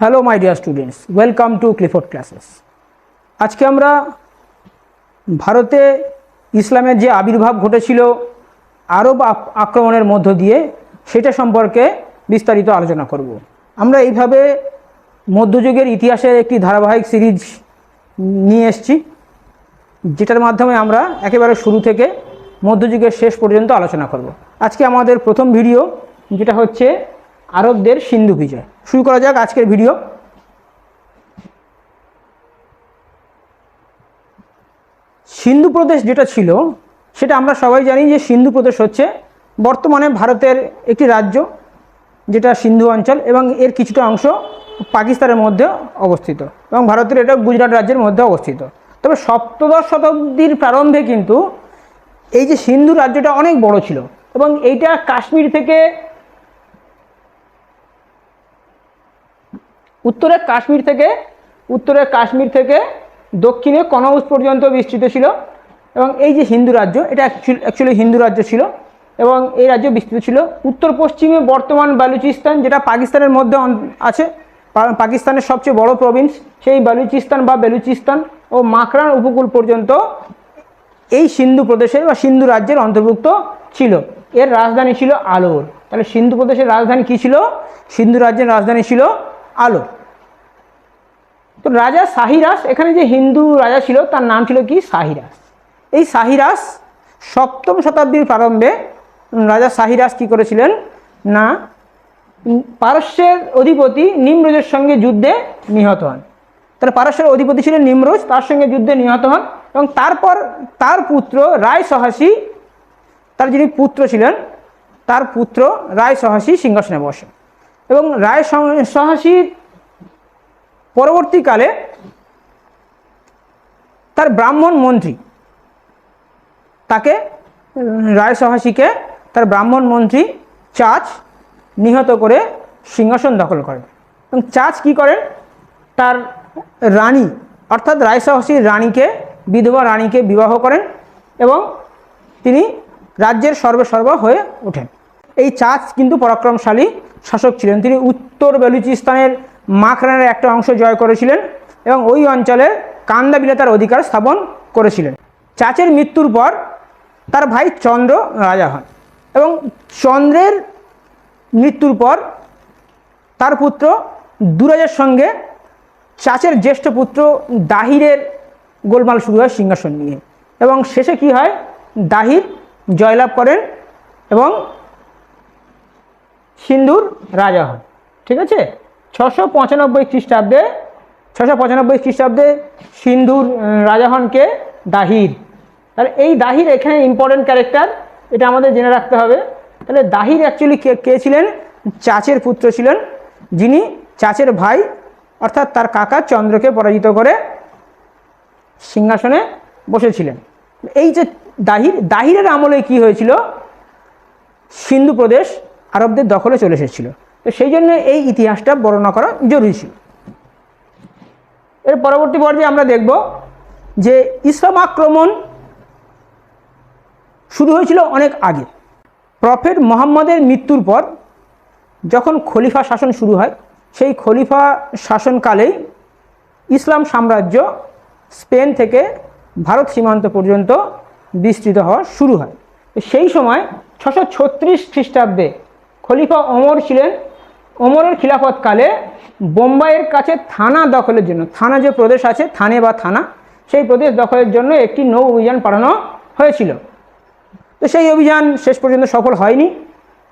Hello my dear students welcome to Clifford classes আজকে আমরা ভারতে ইসলামের যে আবির্ভাব ঘটেছিল, আরব আক- আক্রমণের মধ্য দিয়ে, সেটা সম্পর্কে বিস্তারিত আলোচনা করব। আমরা এইভাবে মধ্যযুগের ইতিহাসের একটি ধারাবাহিক সিরিজ নিয়ে এসেছি, যেটার মাধ্যমে আমরা একেবারে শুরু থেকে মধ্যযুগের শেষ পর্যন্ত আলোচনা করব। আজকে আমাদের প্রথম ভিডিও, যেটা হচ্ছে আরবদের সিন্ধু বিজয়। শুরু করা যাক আজকের ভিডিও। সিন্ধু প্রদেশ যেটা ছিল, সেটা আমরা সবাই জানি যে সিন্ধু প্রদেশ হচ্ছে বর্তমানে ভারতের একটি রাজ্য, যেটা সিন্ধু অঞ্চল এবং এর কিছুটা অংশ পাকিস্তানের মধ্যে অবস্থিত এবং ভারতের এটা গুজরাট রাজ্যের মধ্যে অবস্থিত। তবে সপ্তদশ শতাব্দীর প্রারম্ভে কিন্তু এই যে সিন্ধু রাজ্যটা অনেক বড় ছিল এবং এইটা কাশ্মীর থেকে উত্তরে কাশ্মীর থেকে, উত্তরে কাশ্মীর থেকে দক্ষিণে কনৌজ পর্যন্ত বিস্তৃত ছিল এবং এই যে হিন্দু রাজ্য, এটা অ্যাকচুয়ালি হিন্দু রাজ্য ছিল এবং এই রাজ্য বিস্তৃত ছিল। উত্তর পশ্চিমে বর্তমান বালুচিস্তান, যেটা পাকিস্তানের মধ্যে আছে পাকিস্তানের সবচেয়ে বড় প্রভিন্স সেই বালুচিস্তান বা বেলুচিস্তান ও মাকরান উপকূল পর্যন্ত এই সিন্ধু প্রদেশের বা সিন্ধু রাজ্যের অন্তর্ভুক্ত ছিল। এর রাজধানী ছিল আলোর। তাহলে সিন্ধু প্রদেশের রাজধানী কী ছিল? সিন্ধু রাজ্যের রাজধানী ছিল আলোর তো রাজা সাহিরাস, এখানে যে হিন্দু রাজা ছিল, তার নাম ছিল কি? সাহিরাস। এই সাহিরাস সপ্তম শতাব্দীর প্রারম্ভে রাজা সাহিরাস কি করেছিলেন? না পারস্যের অধিপতি নিমরোজের সঙ্গে যুদ্ধে নিহত হন। তাহলে পারস্যের অধিপতি ছিলেন নিমরোজ, তার সঙ্গে যুদ্ধে নিহত হন এবং তারপর তার পুত্র রায় সহাসী তার যিনি পুত্র ছিলেন, তার পুত্র রায় সহাসী সিংহাসনে বসেন। এবং রায় সহ- সহাসীর পরবর্তীকালে তার ব্রাহ্মণ মন্ত্রী তাকে রায় সহাসীকে তার ব্রাহ্মণ মন্ত্রী চাচ নিহত করে সিংহাসন দখল করেন। এবং চাচ কি করেন? তার রানী, অর্থাৎ রায় সহাসীর রানীকে, বিধবা রানীকে বিবাহ করেন এবং তিনি রাজ্যের সর্বেসর্বা হয়ে ওঠেন। এই চাচ কিন্তু পরাক্রমশালী শাসক ছিলেন। তিনি উত্তর বেলুচিস্তানের মাখরানের একটা অংশ জয় করেছিলেন এবং ওই অঞ্চলে কান্দাবিলে তার অধিকার স্থাপন করেছিলেন। চাচের মৃত্যুর পর তার ভাই চন্দ্র রাজা হন এবং চন্দ্রের মৃত্যুর পর তার পুত্র দুরাজের সঙ্গে চাচের জ্যেষ্ঠ পুত্র দাহিরের গোলমাল শুরু হয় সিংহাসন নিয়ে। এবং শেষে কি হয়? দাহির জয়লাভ করেন এবং সিন্ধুর রাজা হন, ঠিক আছে? ছশো পঁচানব্বই খ্রিস্টাব্দে, ছশো পঁচানব্বই খ্রিস্টাব্দে সিন্ধুর রাজা হন কে? দাহির। তাহলে এই দাহির এখানে ইম্পর্টেন্ট ক্যারেক্টার এটা আমাদের জেনে রাখতে হবে। তাহলে দাহির অ্যাকচুয়ালি কে কে ছিলেন? চাচের পুত্র ছিলেন। যিনি চাচের ভাই, অর্থাৎ তার কাকা চন্দ্রকে পরাজিত করে সিংহাসনে বসেছিলেন। এই যে দাহির, দাহিরের আমলে কি হয়েছিল? সিন্ধু প্রদেশ আরবদের দখলে চলে এসেছিল। তো সেই জন্য এই ইতিহাসটা বর্ণনা করা জরুরি ছিল। এর পরবর্তী পর্যায়ে আমরা দেখব যে ইসলাম আক্রমণ শুরু হয়েছিল অনেক আগে। প্রফেট মোহাম্মদের মৃত্যুর পর যখন খলিফা শাসন শুরু হয়, সেই খলিফা শাসনকালেই ইসলাম সাম্রাজ্য স্পেন থেকে ভারত সীমান্ত পর্যন্ত বিস্তৃত হওয়া শুরু হয়। সেই সময় ছশো ছত্রিশ খ্রিস্টাব্দে খলিফা ওমর ছিলেন। ওমরের খিলাফতকালে বোম্বাইয়ের কাছে থানা দখলের জন্য, থানা যে প্রদেশ আছে, থানে বা থানা, সেই প্রদেশ দখলের জন্য একটি নৌ অভিযান পাঠানো হয়েছিল। তো সেই অভিযান শেষ পর্যন্ত সফল হয়নি।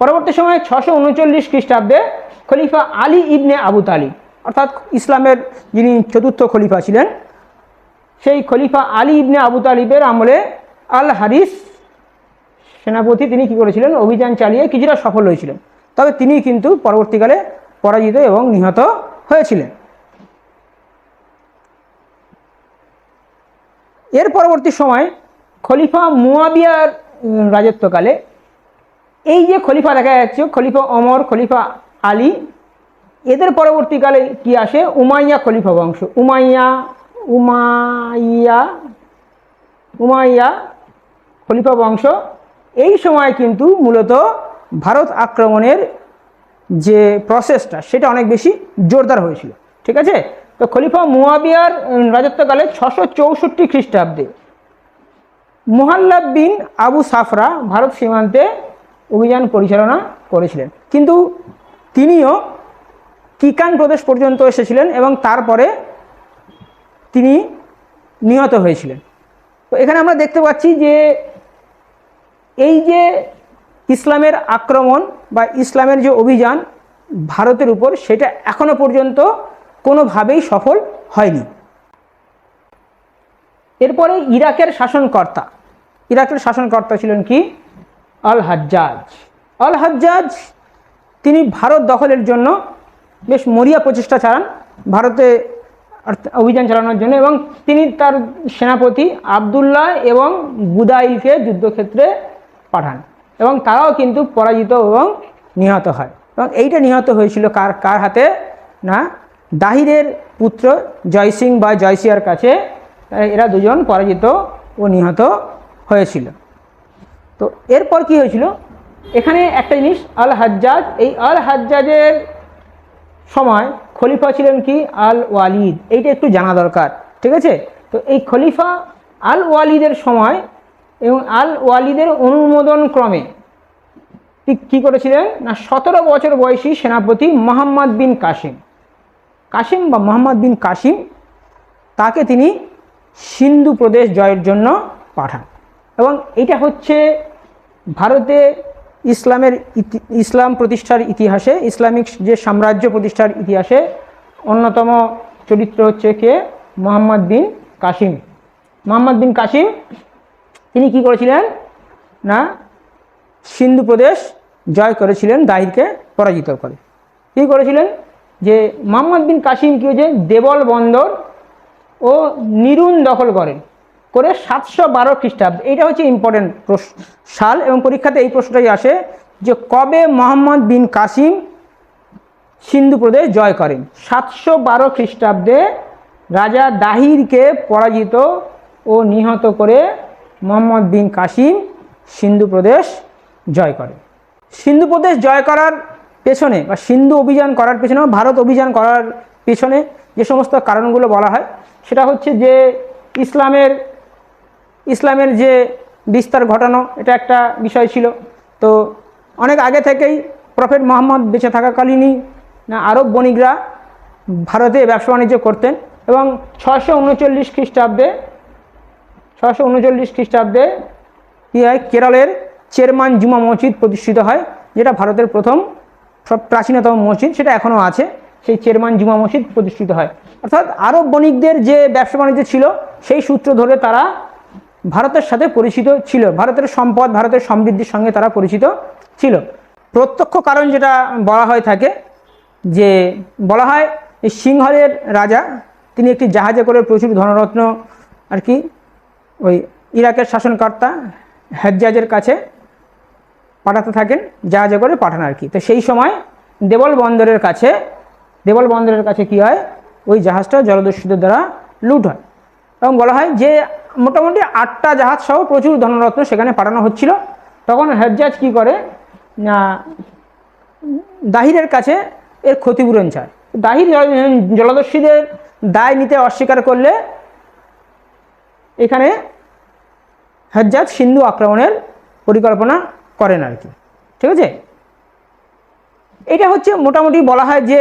পরবর্তী সময়ে ছশো উনচল্লিশ খ্রিস্টাব্দে খলিফা আলী ইবনে আবু তালিব, অর্থাৎ ইসলামের যিনি চতুর্থ খলিফা ছিলেন, সেই খলিফা আলী ইবনে আবু তালিবের আমলে আল হারিস সেনাপতি তিনি কি করেছিলেন? অভিযান চালিয়ে কিছুটা সফল হয়েছিলেন। তবে তিনি কিন্তু পরবর্তীকালে পরাজিত এবং নিহত হয়েছিলেন। এর পরবর্তী সময় খলিফা মুয়াবিয়ার রাজত্বকালে এই যে খলিফা দেখা যাচ্ছে, খলিফা অমর খলিফা আলী, এদের পরবর্তীকালে কি আসে? উমাইয়া খলিফা বংশ। উমাইয়া উমাইয়া উমাইয়া খলিফা বংশ এই সময় কিন্তু মূলত ভারত আক্রমণের যে প্রসেসটা সেটা অনেক বেশি জোরদার হয়েছিল। ঠিক আছে? তো খলিফা মুয়াবিয়ার রাজত্বকালে ছশো চৌষট্টি খ্রিস্টাব্দে মোহাল্লাব বিন আবু সাফরা ভারত সীমান্তে অভিযান পরিচালনা করেছিলেন। কিন্তু তিনিও কিকান প্রদেশ পর্যন্ত এসেছিলেন এবং তারপরে তিনি নিহত হয়েছিলেন। তো এখানে আমরা দেখতে পাচ্ছি যে এই যে ইসলামের আক্রমণ বা ইসলামের যে অভিযান ভারতের উপর, সেটা এখনও পর্যন্ত কোনোভাবেই সফল হয়নি। এরপরে ইরাকের শাসনকর্তা। ইরাকের শাসনকর্তা ছিলেন কি? আল হাজ্জাজ আল হাজ্জাজ তিনি ভারত দখলের জন্য বেশ মরিয়া প্রচেষ্টা চালান, ভারতে অভিযান চালানোর জন্য এবং তিনি তার সেনাপতি আবদুল্লাহ এবং বুদাইলকে যুদ্ধক্ষেত্রে পাঠান। এবং তারাও কিন্তু পরাজিত এবং নিহত হয়। এবং এইটা নিহত হয়েছিল কার কার হাতে? না, দাহিরের পুত্র জয়সিং বা জয়সিয়ার কাছে। এরা দুজন পরাজিত ও নিহত হয়েছিল। তো এরপর কি হয়েছিল? এখানে একটা জিনিস আল হাজ্জাজ এই আল হাজ্জাজের সময় খলিফা ছিলেন কি? আল ওয়ালিদ এইটা একটু জানা দরকার, ঠিক আছে? তো এই খলিফা আল ওয়ালিদের সময় এবং আল ওয়ালিদের অনুমোদন ক্রমে। কী করেছিলেন? না, সতেরো বছর বয়সী সেনাপতি মোহাম্মদ বিন কাসিম। কাসিম বা মোহাম্মদ বিন কাসিম, তাকে তিনি সিন্ধু প্রদেশ জয়ের জন্য পাঠান। এবং এটা হচ্ছে ভারতে ইসলামের ইসলাম প্রতিষ্ঠার ইতিহাসে, ইসলামিক যে সাম্রাজ্য প্রতিষ্ঠার ইতিহাসে অন্যতম চরিত্র হচ্ছে কে? মোহাম্মদ বিন কাসিম। মোহাম্মদ বিন কাসিম তিনি কি করেছিলেন? না, সিন্ধু প্রদেশ জয় করেছিলেন দাহিরকে পরাজিত করে। কী করেছিলেন? যে মোহাম্মদ বিন কাসিম কি হয়েছে? দেবল বন্দর ও নিরুন দখল করেন, করে সাতশো বারো খ্রিস্টাব্দ। এইটা হচ্ছে ইম্পর্টেন্ট প্রশ্ন। সাল এবং পরীক্ষাতে এই প্রশ্নটাই আসে যে কবে মোহাম্মদ বিন কাসিম সিন্ধু প্রদেশ জয় করেন? সাতশো বারো খ্রিস্টাব্দে রাজা দাহিরকে পরাজিত ও নিহত করে মোহাম্মদ বিন কাসিম সিন্ধু প্রদেশ জয় করে। সিন্ধু প্রদেশ জয় করার পেছনে বা সিন্ধু অভিযান করার পেছনে বা ভারত অভিযান করার পেছনে যে সমস্ত কারণগুলো বলা হয়, সেটা হচ্ছে যে ইসলামের ইসলামের যে বিস্তার ঘটানো, এটা একটা বিষয় ছিল। তো অনেক আগে থেকেই প্রফেট মোহাম্মদ বেঁচে থাকাকালীনই না আরব বণিকরা ভারতে ব্যবসা বাণিজ্য করতেন এবং ছশো উনচল্লিশ খ্রিস্টাব্দে ছশো উনচল্লিশ খ্রিস্টাব্দে কী হয়? কেরলের চেরমান জুমা মসজিদ প্রতিষ্ঠিত হয়, যেটা ভারতের প্রথম সব প্রাচীনতম মসজিদ, সেটা এখনও আছে। সেই চেরমান জুমা মসজিদ প্রতিষ্ঠিত হয়। অর্থাৎ আরব বণিকদের যে ব্যবসা বাণিজ্য ছিল, সেই সূত্র ধরে তারা ভারতের সাথে পরিচিত ছিল। ভারতের সম্পদ, ভারতের সমৃদ্ধির সঙ্গে তারা পরিচিত ছিল। প্রত্যক্ষ কারণ যেটা বলা হয় থাকে, যে বলা হয় এই সিংহলের রাজা, তিনি একটি জাহাজে করে প্রচুর ধনরত্ন আর কি ওই ইরাকের শাসনকর্তা হেজ্জাজের কাছে পাঠাতে থাকেন জাহাজে করে পাঠান আর কি। তো সেই সময় দেবল বন্দরের কাছে, দেবল বন্দরের কাছে কি হয়? ওই জাহাজটা জলদস্যুদের দ্বারা লুট হয়। এবং বলা হয় যে মোটামুটি আটটা জাহাজ সহ প্রচুর ধনরত্ন সেখানে পাঠানো হচ্ছিল। তখন হেজ্জাজ কি করে? দাহিরের কাছে এর ক্ষতিপূরণ চায়। দাহির জলদস্যুদের দায় নিতে অস্বীকার করলে এখানে হজ্জাজ সিন্ধু আক্রমণের পরিকল্পনা করেন আর কি। ঠিক আছে? এটা হচ্ছে মোটামুটি বলা হয় যে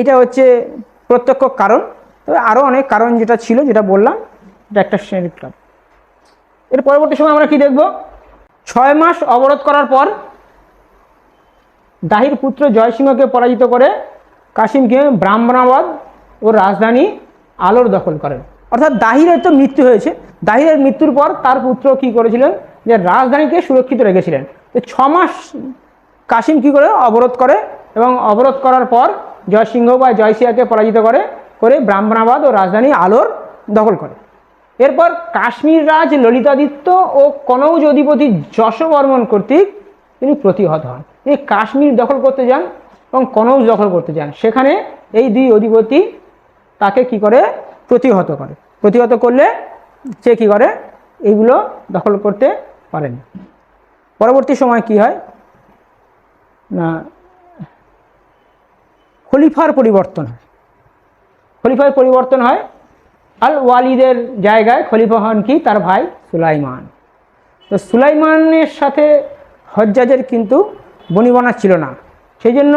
এটা হচ্ছে প্রত্যক্ষ কারণ। তবে আরও অনেক কারণ যেটা ছিল, যেটা বললাম, এটা একটা শ্রেণির কারণ। এর পরবর্তী সময় আমরা কি দেখব? ছয় মাস অবরোধ করার পর দাহির পুত্র জয়সিংহকে পরাজিত করে কাশিমকে ব্রাহ্মণাবাদ ও রাজধানী আলোর দখল করেন। অর্থাৎ দাহিরের তো মৃত্যু হয়েছে। দাহিরের মৃত্যুর পর তার পুত্র কি করেছিলেন? যে রাজধানীকে সুরক্ষিত রেখেছিলেন। তো ছ মাস কাসিম কি করে? অবরোধ করে এবং অবরোধ করার পর জয়সিংহ বা জয়সিয়াকে পরাজিত করে করে ব্রাহ্মণাবাদ ও রাজধানী আলোর দখল করে। এরপর কাশ্মীর রাজ ললিতাদিত্য ও কনৌজ অধিপতি যশবর্মন কর্তৃক তিনি প্রতিহত হন। তিনি কাশ্মীর দখল করতে যান এবং কনৌজ দখল করতে যান। সেখানে এই দুই অধিপতি তাকে কি করে? প্রতিহত করে। প্রতিহত করলে সে কী করে? এইগুলো দখল করতে পারেন পরবর্তী সময় কি হয়? না, খলিফার পরিবর্তন হয়। খলিফার পরিবর্তন হয়। আল ওয়ালিদের জায়গায় খলিফা হন কি? তার ভাই সুলাইমান। তো সুলাইমানের সাথে হজ্জাজের কিন্তু বনিবনা ছিল না। সেই জন্য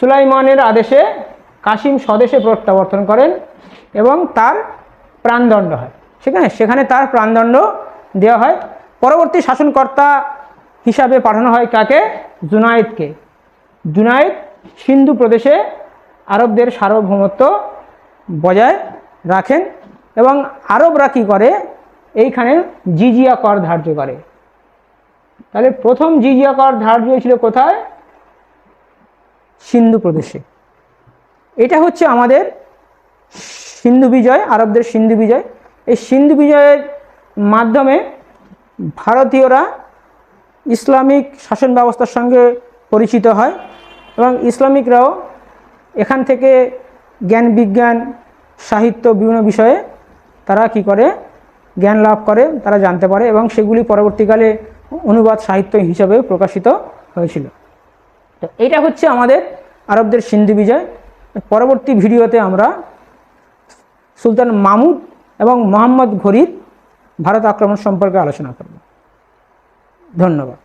সুলাইমানের আদেশে কাসিম স্বদেশে প্রত্যাবর্তন করেন। এবং তার প্রাণদণ্ড হয়। সেখানে সেখানে তার প্রাণদণ্ড দেওয়া হয়। পরবর্তী শাসনকর্তা হিসাবে পাঠানো হয় কাকে? জুনায়েদকে। জুনায়েদ সিন্ধু প্রদেশে আরবদের সার্বভৌমত্ব বজায় রাখেন এবং আরবরা কী করে? এইখানে জিজিয়া কর ধার্য করে। তাহলে প্রথম জিজিয়া কর ধার্য হয়েছিল কোথায়? সিন্ধু প্রদেশে। এটা হচ্ছে আমাদের সিন্ধু বিজয়, আরবদের সিন্ধু বিজয়। এই সিন্ধু বিজয়ের মাধ্যমে ভারতীয়রা ইসলামিক শাসন ব্যবস্থার সঙ্গে পরিচিত হয় এবং ইসলামিকরাও এখান থেকে জ্ঞান, বিজ্ঞান, সাহিত্য বিভিন্ন বিষয়ে তারা কি করে? জ্ঞান লাভ করে, তারা জানতে পারে এবং সেগুলি পরবর্তীকালে অনুবাদ সাহিত্য হিসাবে প্রকাশিত হয়েছিল। তো এটা হচ্ছে আমাদের আরবদের সিন্ধু বিজয়। পরবর্তী ভিডিওতে আমরা সুলতান মামুদ এবং মোহাম্মদ ঘরির ভারত আক্রমণ সম্পর্কে আলোচনা করব। ধন্যবাদ।